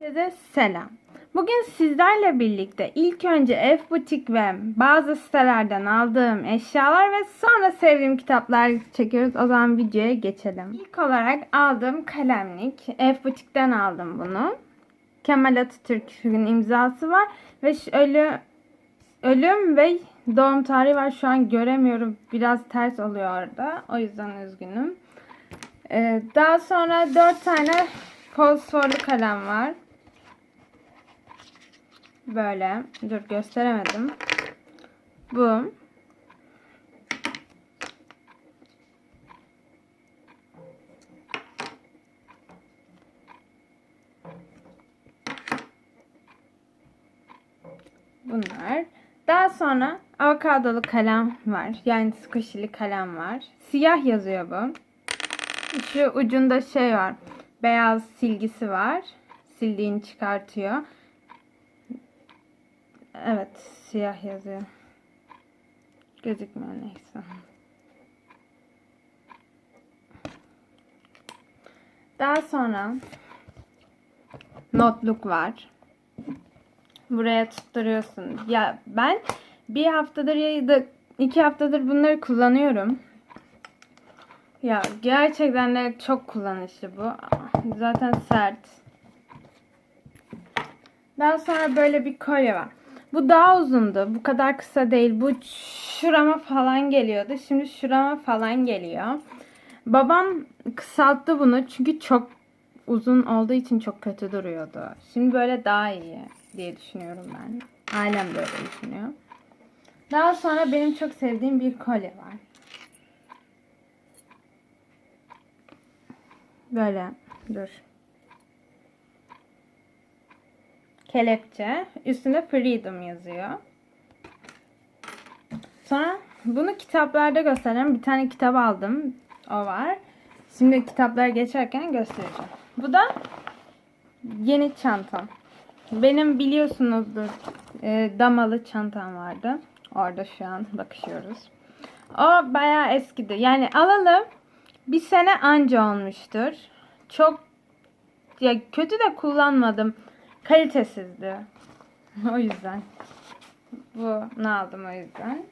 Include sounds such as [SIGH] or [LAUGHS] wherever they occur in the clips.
Herkese selam. Bugün sizlerle birlikte ilk önce F Butik ve bazı sitelerden aldığım eşyalar ve sonra sevdiğim kitaplar çekiyoruz. O zaman videoya geçelim. İlk olarak aldığım kalemlik. F Butik'ten aldım bunu. Kemal Atatürk'ün imzası var ve ölü, ölüm ve doğum tarihi var. Şu an göremiyorum. Biraz ters oluyor orada. O yüzden üzgünüm. Ee, daha sonra 4 tane fosforlu kalem var. Böyle. Dur gösteremedim. Bu. Bunlar. Daha sonra avokadolu kalem var. Yani squishy'li kalem var. Siyah yazıyor bu. Şu ucunda şey var. Beyaz silgisi var. Sildiğini çıkartıyor. Evet, siyah yazıyor. Gözükmüyor neyse. Daha sonra notluk var. Buraya tutturuyorsun. Ya ben bir haftadır ya da iki haftadır bunları kullanıyorum. Ya gerçekten de çok kullanışlı bu. Zaten sert. Daha sonra böyle bir kolye var. Bu daha uzundu. Bu kadar kısa değil. Bu şurama falan geliyordu. Şimdi şurama falan geliyor. Babam kısalttı bunu çünkü çok uzun olduğu için çok kötü duruyordu. Şimdi böyle daha iyi diye düşünüyorum ben. Ailem böyle düşünüyor. Daha sonra benim çok sevdiğim bir kolye var. Böyle dur. Kelepçe. Üstünde Freedom yazıyor. Sonra bunu kitaplarda göstereceğim. Bir tane kitap aldım. O var. Şimdi kitaplara geçerken göstereceğim. Bu da yeni çantam. Benim biliyorsunuzdur e, damalı çantam vardı. Orada şu an bakışıyoruz. O bayağı eskidi. Yani alalım bir sene anca olmuştur. Çok ya kötü de kullanmadım. Kalitesizdi. [LAUGHS] o yüzden. Bunu aldım o yüzden.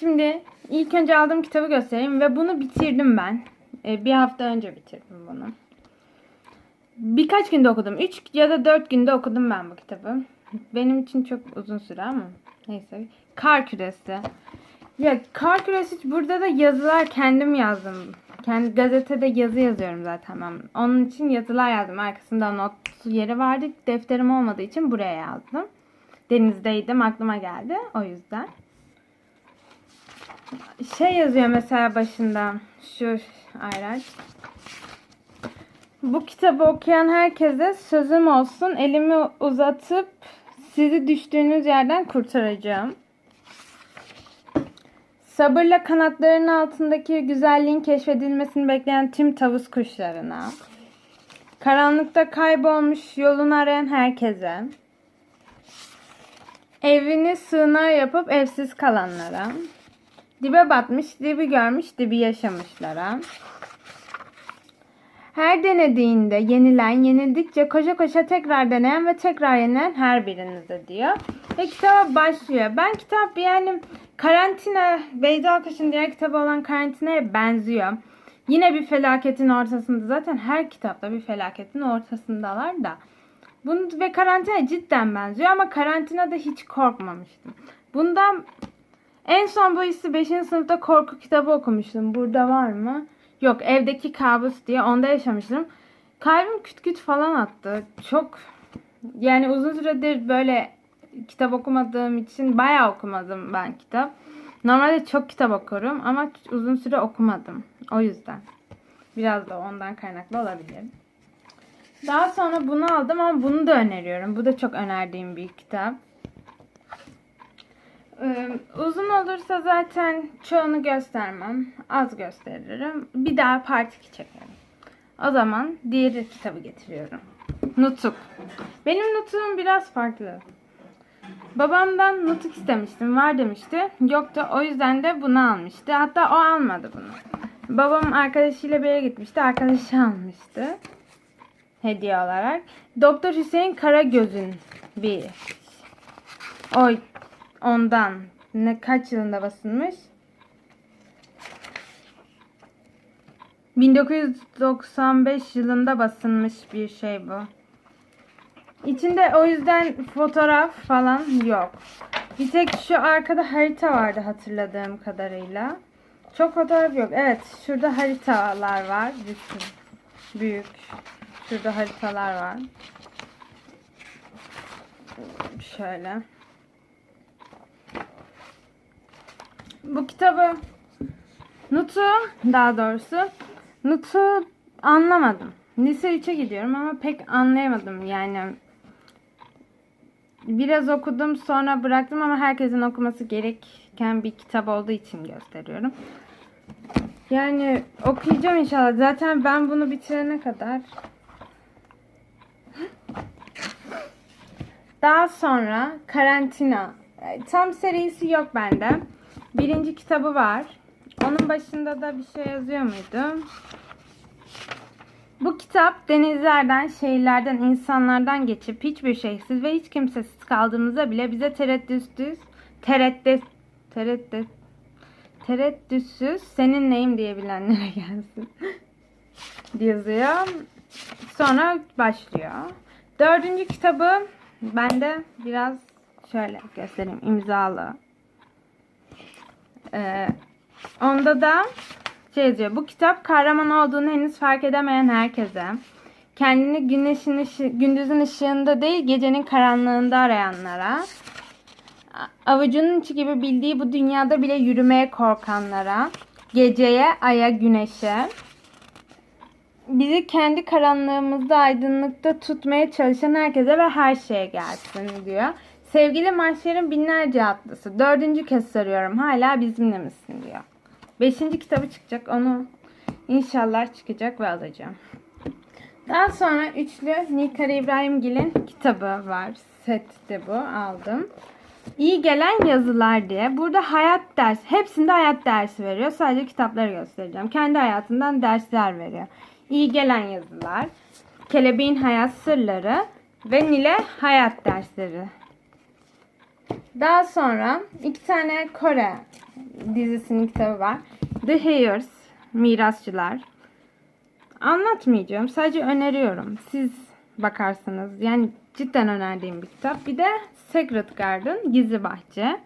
Şimdi ilk önce aldığım kitabı göstereyim ve bunu bitirdim ben. Ee, bir hafta önce bitirdim bunu. Birkaç günde okudum. 3 ya da 4 günde okudum ben bu kitabı. Benim için çok uzun süre ama neyse. Kar küresi. Ya kar küresi burada da yazılar kendim yazdım. Kendi gazetede yazı yazıyorum zaten ben. Onun için yazılar yazdım. Arkasında not yeri vardı. Defterim olmadığı için buraya yazdım. Denizdeydim aklıma geldi. O yüzden. Şey yazıyor mesela başında. Şu ayraç. Bu kitabı okuyan herkese sözüm olsun. Elimi uzatıp sizi düştüğünüz yerden kurtaracağım. Sabırla kanatlarının altındaki güzelliğin keşfedilmesini bekleyen tüm tavus kuşlarına. Karanlıkta kaybolmuş yolunu arayan herkese. Evini sığınağı yapıp evsiz kalanlara. Dibe batmış, dibi görmüş, dibi yaşamışlara. Her denediğinde yenilen, yenildikçe koşa koşa tekrar deneyen ve tekrar yenilen her birinize diyor. Ve kitaba başlıyor. Ben kitap yani karantina, Beyza Akış'ın diğer kitabı olan karantinaya benziyor. Yine bir felaketin ortasında. Zaten her kitapta bir felaketin ortasındalar da. Bunu ve karantina cidden benziyor ama karantinada hiç korkmamıştım. Bundan en son bu hissi 5. sınıfta korku kitabı okumuştum. Burada var mı? Yok evdeki kabus diye onda yaşamıştım. Kalbim küt küt falan attı. Çok yani uzun süredir böyle kitap okumadığım için bayağı okumadım ben kitap. Normalde çok kitap okurum ama uzun süre okumadım. O yüzden. Biraz da ondan kaynaklı olabilir. Daha sonra bunu aldım ama bunu da öneriyorum. Bu da çok önerdiğim bir kitap. Ee, uzun olursa zaten çoğunu göstermem. Az gösteririm. Bir daha part 2 çekerim. O zaman diğer kitabı getiriyorum. Nutuk. Benim nutuğum biraz farklı. Babamdan nutuk istemiştim. Var demişti. Yoktu. O yüzden de bunu almıştı. Hatta o almadı bunu. Babam arkadaşıyla bir yere gitmişti. Arkadaşı almıştı. hediye olarak. Doktor Hüseyin Karagöz'ün bir oy ondan ne kaç yılında basılmış? 1995 yılında basılmış bir şey bu. İçinde o yüzden fotoğraf falan yok. Bir tek şu arkada harita vardı hatırladığım kadarıyla. Çok fotoğraf yok. Evet şurada haritalar var. Sürü. Büyük. Şurada haritalar var. Şöyle. Bu kitabı Nut'u daha doğrusu Nut'u anlamadım. Lise 3'e gidiyorum ama pek anlayamadım yani. Biraz okudum sonra bıraktım ama herkesin okuması gereken bir kitap olduğu için gösteriyorum. Yani okuyacağım inşallah. Zaten ben bunu bitirene kadar daha sonra karantina. Tam serisi yok bende. Birinci kitabı var. Onun başında da bir şey yazıyor muydu? Bu kitap denizlerden, şehirlerden, insanlardan geçip hiçbir şeysiz ve hiç kimsesiz kaldığımızda bile bize tereddütsüz, tereddüt, tereddüt, tereddütsüz senin neyim diyebilenlere [LAUGHS] gelsin. yazıyor. Sonra başlıyor. Dördüncü kitabı bende biraz şöyle göstereyim imzalı. Ee, onda da şey yazıyor. Bu kitap kahraman olduğunu henüz fark edemeyen herkese, kendini güneşin ışı, gündüzün ışığında değil gecenin karanlığında arayanlara, avucunun içi gibi bildiği bu dünyada bile yürümeye korkanlara, geceye, aya, güneşe, bizi kendi karanlığımızda aydınlıkta tutmaya çalışan herkese ve her şeye gelsin diyor. Sevgili Mahşer'in binlerce atlısı. Dördüncü kez soruyorum. Hala bizimle misin diyor. Beşinci kitabı çıkacak. Onu inşallah çıkacak ve alacağım. Daha sonra üçlü Nikar İbrahimgil'in kitabı var. Setti bu. Aldım. İyi gelen yazılar diye. Burada hayat ders, hepsinde hayat dersi veriyor. Sadece kitapları göstereceğim. Kendi hayatından dersler veriyor. İyi gelen yazılar, Kelebeğin hayat sırları ve Nile hayat dersleri. Daha sonra iki tane Kore dizisinin kitabı var. The Heirs, Mirasçılar. Anlatmayacağım. Sadece öneriyorum. Siz bakarsınız. Yani cidden önerdiğim bir kitap. Bir de Secret Garden, Gizli Bahçe.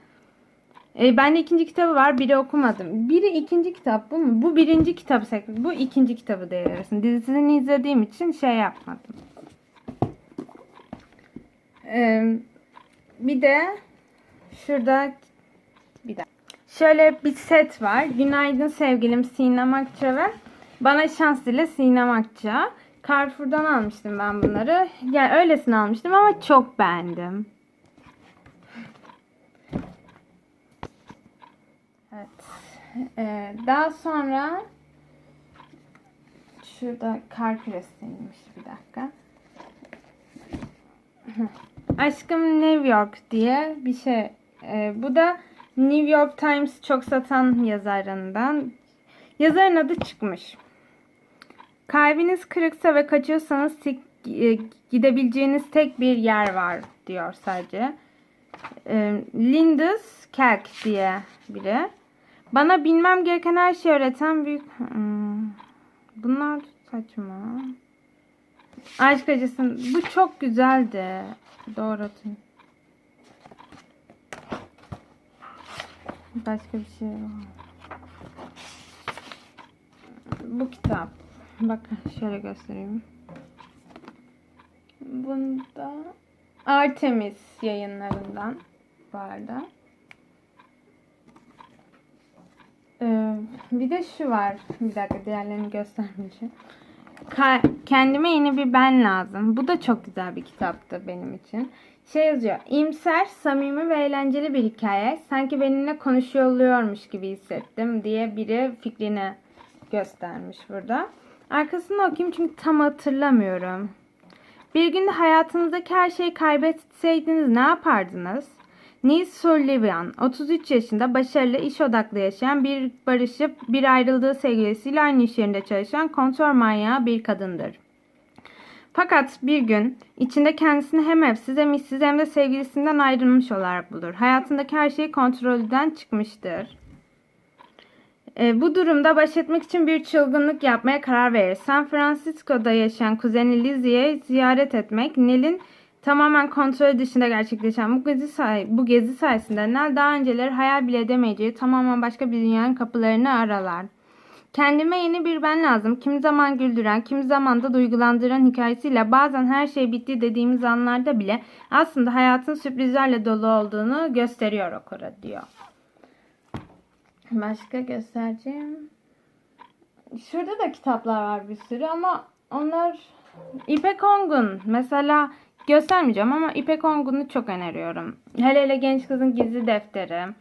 E, ben de ikinci kitabı var. Biri okumadım. Biri ikinci kitap bu mu? Bu birinci Secret. Bu ikinci kitabı diyorsun. Dizisini izlediğim için şey yapmadım. E, bir de şurada bir dakika. Şöyle bir set var. Günaydın sevgilim Sinem Akça ve bana şans dile Sinem Akça. Carrefour'dan almıştım ben bunları. Yani öylesine almıştım ama çok beğendim. Evet. Ee, daha sonra şurada kar küresiymiş bir dakika. Aşkım New York diye bir şey. Ee, bu da New York Times çok satan yazarından. Yazarın adı çıkmış. Kalbiniz kırıksa ve kaçıyorsanız tek, e, gidebileceğiniz tek bir yer var diyor sadece. E, Lindus Kelk diye biri. Bana bilmem gereken her şeyi öğreten büyük... Hmm. Bunlar saçma. Aşk acısın. Bu çok güzeldi. Doğru atayım. Başka bir şey var. Bu kitap. Bakın şöyle göstereyim. Bunda Artemis yayınlarından vardı. Ee, bir de şu var. Bir dakika diğerlerini göstermeyeceğim. Kendime yeni bir ben lazım. Bu da çok güzel bir kitaptı benim için. Şey yazıyor. İmser, samimi ve eğlenceli bir hikaye. Sanki benimle konuşuyor oluyormuş gibi hissettim diye biri fikrini göstermiş burada. Arkasını okuyayım çünkü tam hatırlamıyorum. Bir günde hayatınızdaki her şeyi kaybetseydiniz ne yapardınız? Nils Sullivan, 33 yaşında başarılı iş odaklı yaşayan bir barışıp bir ayrıldığı sevgilisiyle aynı iş yerinde çalışan kontrol manyağı bir kadındır. Fakat bir gün içinde kendisini hem evsiz hem işsiz hem de sevgilisinden ayrılmış olarak bulur. Hayatındaki her şey kontrolden çıkmıştır. E, bu durumda baş etmek için bir çılgınlık yapmaya karar verir. San Francisco'da yaşayan kuzeni Lizzie'ye ziyaret etmek Nell'in tamamen kontrol dışında gerçekleşen bu gezi, say- bu gezi sayesinde Nell daha önceleri hayal bile edemeyeceği tamamen başka bir dünyanın kapılarını aralar. Kendime yeni bir ben lazım. Kimi zaman güldüren, kimi zaman da duygulandıran hikayesiyle bazen her şey bitti dediğimiz anlarda bile aslında hayatın sürprizlerle dolu olduğunu gösteriyor okura diyor. Başka göstereceğim. Şurada da kitaplar var bir sürü ama onlar İpek Ongun mesela göstermeyeceğim ama İpek Ongun'u çok öneriyorum. Hele hele Genç Kızın Gizli Defteri,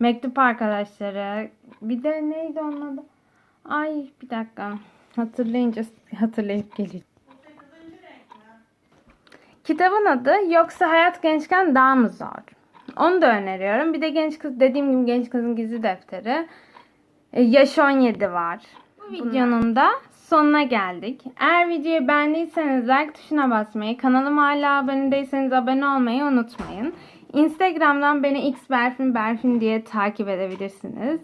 Mektup Arkadaşları, bir de neydi onun adı? Ay bir dakika hatırlayınca hatırlayıp geleceğim. Kitabın adı Yoksa Hayat Gençken Daha mı Zor? Onu da öneriyorum. Bir de genç kız dediğim gibi genç kızın gizli defteri. E, Yaş 17 var. Bu videonun da sonuna geldik. Eğer videoyu beğendiyseniz like tuşuna basmayı, kanalıma hala abone değilseniz abone olmayı unutmayın. Instagram'dan beni xberfin berfin diye takip edebilirsiniz.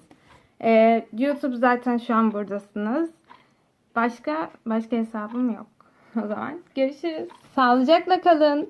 E, YouTube zaten şu an buradasınız. Başka başka hesabım yok. [LAUGHS] O zaman görüşürüz. Sağlıcakla kalın.